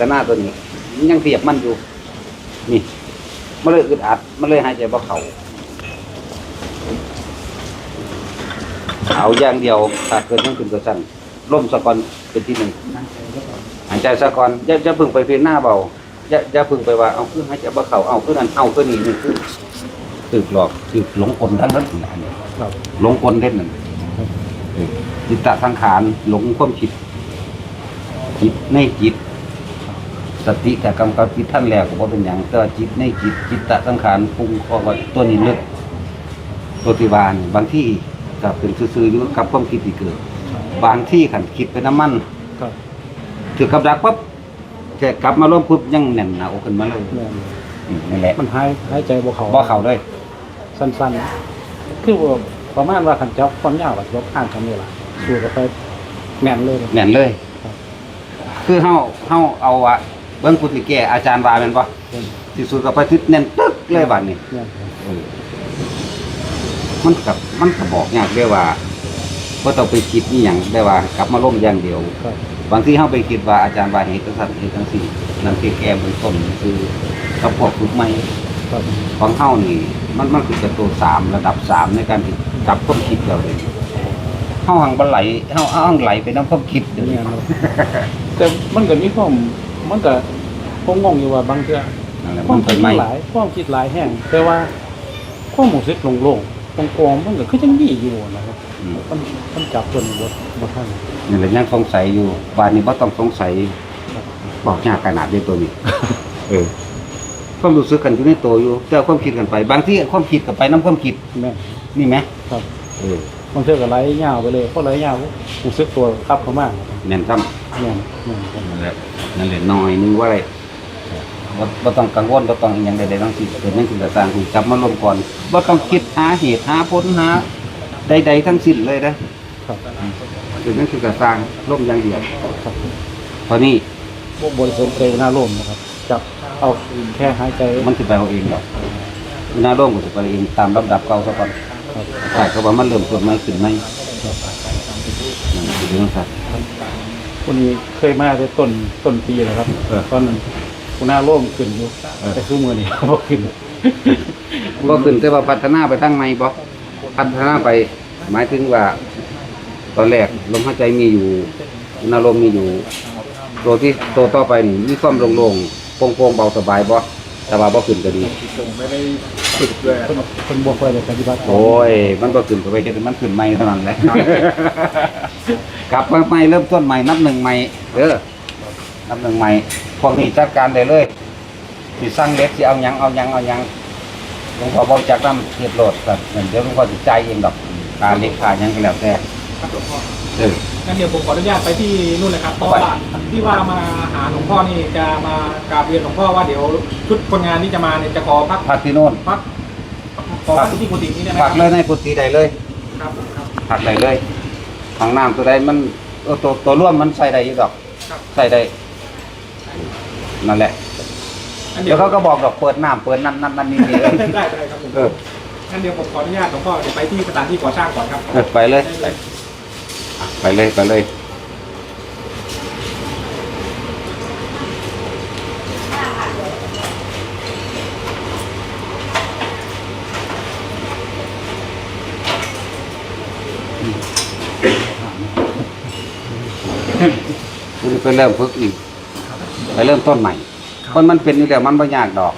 แต่หน้าตัวนี้มันยังเสียบมันอยู่ นี่มันเลยอึดอัด มันเลยหายใจบ่เข้าเอาอย่างเดียวถ้าเกิดยังเป็นตัวสั่นล่มสะกอนเป็นที่หนึ่งหายใจสะกอนอย่าอย่าพึ่งไปเพียนหน้าเบาอย่าอย่าพึ่งไปว่าเอาคือหายใจบ่เข้าเอาคือนั่นเอาคือนี่นี่คือตึกหลอกตึกหลงกลทั้งนั้นอันนี้ครับหลงกลเล่นนั่นเออจิตตสังขารหลงความคิดจิตในจิต สติแต่กำกับจิตท่านแล้วก็บ่เป็นอย่างแต่ว่าจิตในจิตจิตตสังขารปรุงก็ว่าตัวนี้ลึกตัวที่วานบางที่ก็เป็นซื่อๆอยู่กับความคิดที่เกิด บางที่ขันคิดไปน้ำมันครับถือกับดักปั๊บแค่กลับมาร่วมปุ๊บยังแน่นหนาอกขึ้นมาเลยแม่นอืมนั่นแหละมันหายหายใจบ่เข้าบ่เข่าเลยสั้นๆ คือว่าประมาณว่าขันจับความยาวกับยกข้างกันนี่ล่ะสู้กับไปแม่นเลย แน่นเลย ครับ คือเฮาเฮาเอาอะ เบิ่งกุฏิแก่อาจารย์ว่าแม่นบ่แม่นที่สุดก็ไปทิศแน่นตึกเลยบัดนี้แม่นเออมันกับมันก็บอกยากได้ว่าบ่ต้องไปคิดนี่หยังได้ว่ากลับมาล่มอย่างเดียวครับบางทีเฮาไปคิดว่าอาจารย์ว่าเหตุจังซั่นเหตุจังซี่นั่นคือแก้เบื้องต้นคือกับพวกฝึกใหม่ครับของเฮานี่ มันมันคือจะตัวสามระดับสามในการที่จับความคิดเราเลยเฮาหังบ่ไหลเฮาเฮาหังไหลไปนํความคิดเดี๋ยวแม่นี้นครับแต่มันก็มีความมันก็ คงงงอยู่ว่าบางเทื่อนั่นแหละความัมนคิเป็ดนใหม่หลายความคิดหลายแห่งแต่ว่าความรู้สึกโล่งๆกองๆมันก็คือจังมีอยู่นะครับอืมมันมันจับจนบ่บ่ทันนี่แหละยังสงสัยอยู่บานนี้บ่ต้องสงสัยครับบอกยากขนาดนี้ตัวนี้ เออความรู้สึกกันอยู่ในตัวอยู่ แต่ความคิดกันไป บางที่ความคิดกับไปน้ำความคิดแม่นนี่ไหมครับเออบางเทื่อก็ไหลยาวไปเลยพอไหลยาวรู้สึกตัวครับเข้ามาแน่นซ้แม่นแม่นครับำนั่นแหละนั่นแหละน้อยนึงว่าอะไร บ่บ่ต้องกังวลบ่ต้องอหยังใดๆทั้งสิ้นเกิดนั่นคือต่างๆคือจับมาลงก่อนบ่ต้องคิดหาเหตุหาผลหาใดๆทั้งสิ้นเลยนะครับเกิดนั่นคือต่างๆล่มอย่างเดียวครับตอนนี้บ่บริสุทธิ์ใจหน้าร่มนะครับ จับเอาแค่หายใจมันสิไปเอาเองดอกหน้าร่มก็สิไปเองตามลำดับเก่าซะก่อนครับแต่ก็ว่ามันเริ่มต้นใหม่ขึ้นใหม่นั่นคือเรื่องสัตว์คนนี้เคยมาแต่ต้นต้นปีแล้วครับเออ ตอนนั้น คุณหน้าร่มขึ้นอยู่เออแต่สู้มือนี่บ่ขึ้นก็ขึ้นแต่ว่าพัฒนาไปทางไหนบ่พัฒนาไป หมายถึงว่า ตอนแรกลมหายใจมีอยู่นารมณ์มีอยู่ตัวที่ตัวต่อไปนี่มีความโล่งๆโปร่งๆเบาสบายบ่แต่ว่าบ่ขึ้นก็ดีคนคนบ่ค่อยได้ปฏิบัติโอ้ย มันบ่ขึ้นก็ไปเฮ็ดให้มันขึ้นใหม่เท่านั้นแหละกลับมาใหม่เริ่มต้นใหม่นับหนึ่งใหม่เด้อนับหนึ่งใหม่ พวกนี้จัดการได้เลยสิสั่งเล็กสิเอาหยังเอาหยังเอาหยังหลวงพ่อบอกจักนำเทียบโหลดครับเดี๋ยวหลวงพ่อสิจ่ายเองดอกค่าเล็กค่าหยังก็แล้วแต่เออ งั้นเดี๋ยวผมขออนุญาตไปที่นู่นเลยครับเพราะว่าที่ว่ามาหาหลวงพ่อนี่จะมากราบเรียนหลวงพ่อว่าเดี๋ยวชุดคนงานที่จะมาเนี่ยจะขอพักพักที่โน่นพักขอพักที่กุฏินี้ได้ไหมคพัรักบเลยในกุฏิใดเลยครับผมครับ พักได้เลยห้องน้ำตัวใดมันเออตัวตัวร่วมมันใส่ได้อยู่ดอกครับ ใส่ได้ นั่นแหละงั้นเดี๋เดี๋ยยววเขาก็บอกดอกเปิดน้ำเปิดนั่นนั่นนั่นนี่นี่เออ ได้ได้ครับผมเออ งั้นเดี๋ยวผมขออนุญาตหลวงพ่อเดี๋ยวไปที่สถานที่ก่อสร้างก่อนครับเออไปเลยไปไปเลยไปเลย คุณไปเริ่มฝึกอีกไป เริ่มต้นใหม่คนมันเป็นนี่แหละมันไม่ยากดอก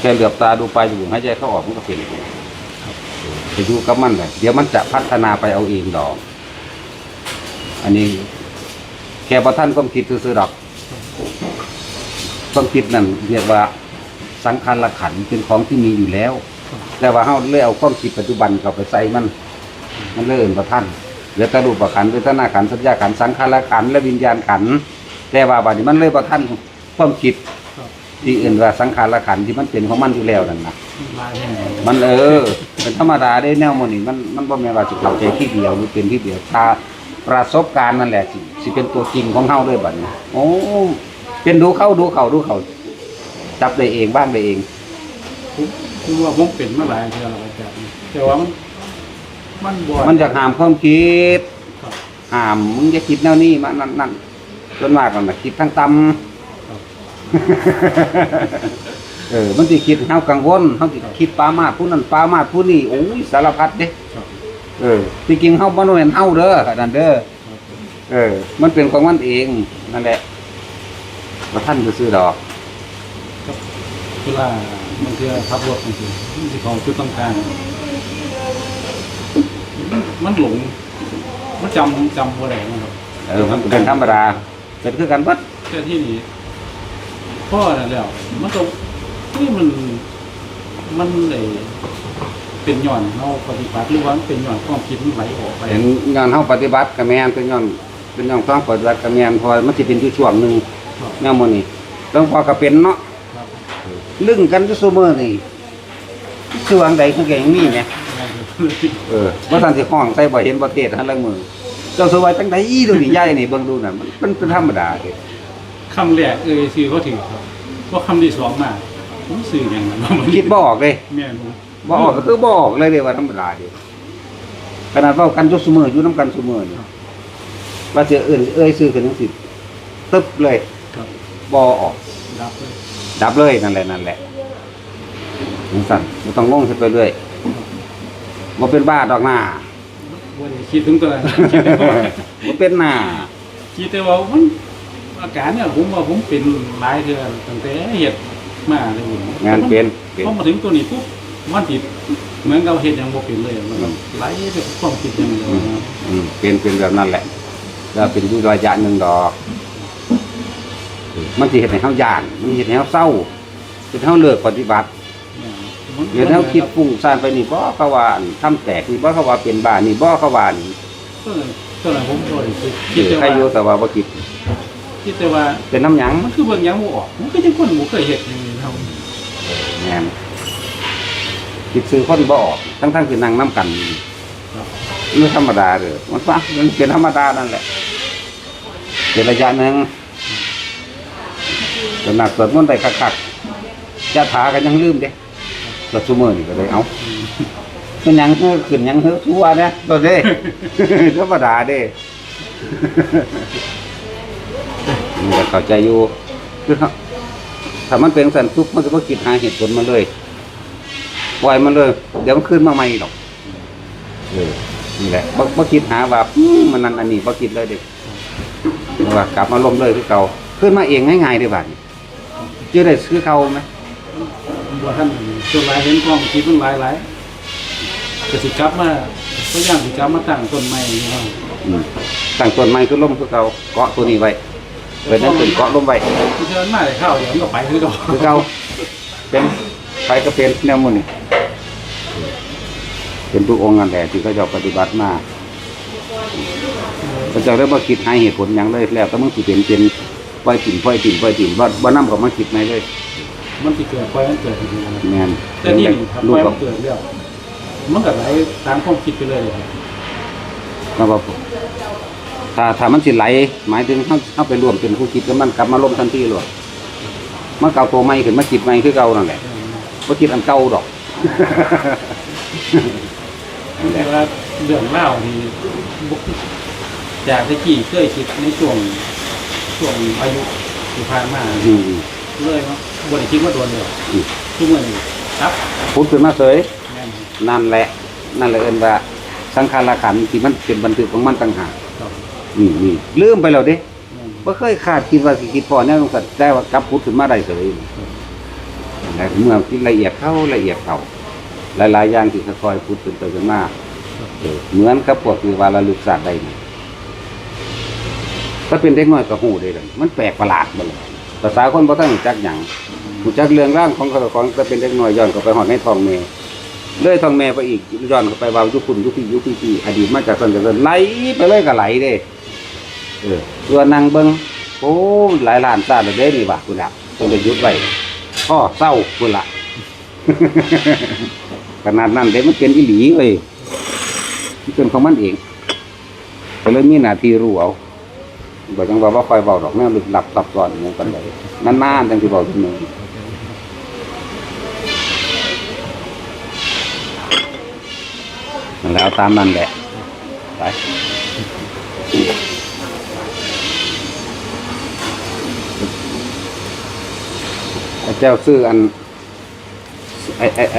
แค่เหลือบตาดูไปอยู่หายใจเข้าออกมันก็เป็นจะอยู่กับมันเลยเดี๋ยวมันจะพัฒนาไปเอาเองดอก อันนี้ แค่พอท่านก็คิดซื้อๆดอกความคิดนั่นเรียกว่าสังขารขันธ์เป็นของที่มีอยู่แล้ว แต่ว่าเฮาเลยเอาความคิดปัจจุบันเข้าไปใส่มัน มันเลยเอื่นประท่านเหลือแต่รูปขันธ์เวทนาขันธ์สัญญาขันธ์สังขารขันธ์และวิญญาณขันธ์ แต่ว่าบัดนี้มันเลยประท่านความคิดที่อื่นว่าสังขารขันธ์ที่มันเป็นของมันอยู่แล้วนั่นนะมันเออ เป็นธรรมดาได้แนวมันนี่มันมันบ่แม่นว่าสิเข้าใจที่เดียวหรือเป็นที่เดียวถ้าประสบการณ์นั่นแหละสิสิเป็นตัวจริงของเฮาเลยบัดนี้ โอ้เป็นดูเข้าดูเข้าดูเข้าจับได้เองบ้างได้เองคือว่าผมเป็นมาหลายเทื่อแล้วอาจารย์แต่ว่ามันมันบ่มันจะห้ามความคิดครับห้ามมึงจะคิดแนวนี้มันนั่นนั่น ส่วนมากมันน่ะคิดทั้งต่ำ เออ มันสิคิดเฮากังวลเฮาสิคิดปรามาสผู้นั้นปรามาสผู้นี้โอ้ยสารพัดเด้ครับเออที่จริงเฮาบ่แม่นเฮาเด้อนั่นเด้อเออ มันเป็นของมันเองนั่นแหละบ่ท่านก็ซื้อดอกเวลามันคือขับรถจริงๆมันสิของจุดต้องการ มันหลง มันจำจำบ่ได้นะครับ เออ มันเป็นธรรมดา เป็นคือกันเบิดแต่ที่นี่พ่อนั่นแล้วมันก็นี่มันมันเลยเป็นย้อนเฮาปฏิบัติหรือว่ามันเป็นย้อนความคิดมันไหลออกไปเห็นงานเฮาปฏิบัติก็แม่นเป็นย้อนเป็นย้อนต้องปฏิบัติก็แม่นเพอมันสิเป็นอยู่ช่วงหนึงครับแนวมื้อนี้หลวงพ่อก็เป็นเนาะครับลึงกันอยู่ซุมื้อนี่คือวางใดคือแกยังมีแหมเออว่าท่านสิห้องใส่บ่เห็นบ่เทศหันหลังมือ เจ้าสวยจังได๋ดูนี่ใหญ่นี่เบิ่งดูน่ะมันมันเป็นธรรมดาเด้คำแรกเอ่ยชื่อเขาถือครับเพราะคำที่สองมาผมสื่ออย่างนั้นว่ามันคิดบ่ออกเลยแม่นบ่บ่ออกก็คือบ่ออกเลยเด้ว่าธรรมดาเด้ขนาดเว้ากันอยู่ซุมื้ออยู่นํกันซุมื้อนี่ว่าสิเอิ้นเอ้ยซื้อกันจังซี่ตึ๊บเลยครับบ่ออก รับเลยดับเลยนั่นแหละนั่นแหละจังซั่นบ่ต้องงงเฮ็ดไปเรื่อยบ่เป็นบ้าดอกหน้า บ่ได้คิดถึงตัวนั้นคิดแต่ว่าบ่เป็นหน้าคิดแต่ว่ามันอาการเนี่ยผมว่าผมเป็นหลายเดือนตั้งแต่เฮ็ดมาเลยผมงานเป็นเป็นพอมาถึงตัวนี้ปุ๊บมันติดเหมือนกับเฮ็ดหยังบ่เป็นเลยมันไหลไปกับความคิดอย่างเดียวนะครับอืมเป็นเป็นแบบนั้นแหละ แล้วเป็นอยู่ระยะหนึ่งดอก มันสิเห็นให้เฮาย่าน มันเห็นให้เฮาเศร้าเห็นให้เฮาเลิกปฏิบัติ เห็นให้เฮาคิดฟุ้งซ่านไปนี่บ่เขาว่าอั่นทำแตกนี่บ่เขาว่าเป็นบ้านี่บ่เขาว่านี่ตัวนั้นตัวนั้นผมบ่ได้คิดคิดแต่ใครว่าอยู่แต่ว่าบ่คิดคิดแต่ว่าเป็นน้ำหยังมันคือเบิ่งหยังบ่ออกมันก็ยังคนบ่เคยเฮ็ดอย่างนี้ครับแม่นคิดซื้อคนบ่ออกทั้งๆคือนั่งนํกันครับมันธรรมดาเด้อมันว่ามันเป็นธรรมดานั่นแหละเป็นระยะหนึงแต่หนักสวดมนต์ได้คักๆจะถากันยังลืมเด้ สวดซุมื้อนี่ก็เลยเอ้ามันยังเฮ้อขึ้นยังเฮ้อทั่วนะตัวเด้ ธรรมดาเด้ มันก็เข้าใจอยู่คือเขาถ้ามันเป็นสันทุกมันจะบ่คิดหาเหตุผลมาเลยปล่อยมันเลย เดี๋ยวมันขึ้นมาใหม่หรอกเออนี่แหละบ่บ่คิดหาว่าอืมมันนั่นอันนี้บ่คิดเลยเด็กว่ากลับมาลมเลยคือเก่าขึ้นมาเองง่ายๆเด้บัดนี้จะได้คือเก่าไหม บ่ท่านส่วนหลายเห็นความคิดมันหลายหลายก็สิกลับมาพยายามสิกลับมาตั้งต้นใหม่นี่ครับอืมตั้งต้นไม้คือล่มคือเก่าเกาะตัวนี้ไว้เป็นนั่นเป็นเกาะลมไว้ที่เชิญมาได้เข้าเดี๋ยวมันก็ไปคือเก่าคือเก่าเป็นไปก็เป็นแนวหมันนี่เป็นทุกองค์นั่นแหละที่เขาเจะปฏิบัติมาเขาเจะได้มาคิดหาเหตุผลหยังเลยแล้วก็มึงสิเป็นเป็นปล่อยถิ่นปล่อยถิ่นปล่อยถิ่นบ่บ่นำกับมาคิดไหนเลย มันสิเกิดปล่อยมันเกิดจริงๆนะครับแม่นแต่นี่ครับลูปกล่อยกัมับนเกิดแล้วมันก็ไหลตามความคิดไปเลยครับมาว่าถ้าถ้ามันสิไหล หมายถึงเฮาเฮาไปรวมเป็นผู้คิดแล้วมันกลับมาล่มทันทีเลยมันเก่าตัวใหม่ขึ้นมาคิดใหม่คือเก่านั่นแหละบ่คิดอันเก่าดอกแต่ว่าเรื่องเล่าวนี่บ่จากที่กี้เคยคิดในช่วงช่วงอายุที่ผ่านมาอืม เลยว่า บริคิดว่าโดนเลยอืม ทุกเมื่อนี่ครับพูดขึ้นมาเสยแม่นนั่นแหละ นั่นแหละเอิ้นว่าสังขารขันธ์ที่มันเป็นบันทึกของมันต่างหากครับนี่นี่ลืมไปแล้วเด้แม่นบ่เคยคาดคิดว่าสิคิดพอแน่นอนกันแต่ว่ากลับพูดขึ้นมาได้เสยแต่เมื่อคิดละเอียดเข้าละเอียดเข้าหลายๆอย่างที่ค่อยๆพูดขึ้นไปขึ้นมาเออเหมือนกับพวกที่ว่าระลึกศาสตร์ได้นี่ถ้าเป็นเด็กน้อยก็ฮู้ได้เลยมันแปลกประหลาดบ่เลย ภาษาคนบ่ทันจักหยังรู้จักเรื่องร่างของเขาของก็เป็นเด็กน้อยย้อนเข้าไปฮอดในทองแม่เลยทองแม่ไปอีกย้อนเข้าไปว่ายุคคุณยุคพี่ยุคพี่พี่อดีตมาจากสันจากสันไหลไปเลยก็ไหลเด้เออตัวนางเบิงโอ้หลายล้านซาดแล้วเด้นี่ว่ะคุณละต้องได้หยุดไว้พ่อเศร้าคุณละขนาดนั้นเด้มันเป็นอีหลีเอ้ยมันเป็นของมันเองก็เลยมีหน้าที่รู้เอา บ่จังว่าว่าคอยเว้าดอกแนวลึกลับตับก่อนเงี้ยกันเลยนานๆจังสิเว้าทีนึงยแล้วตามนั่นแหละไปเจ้าซื้ออันไอไอไอ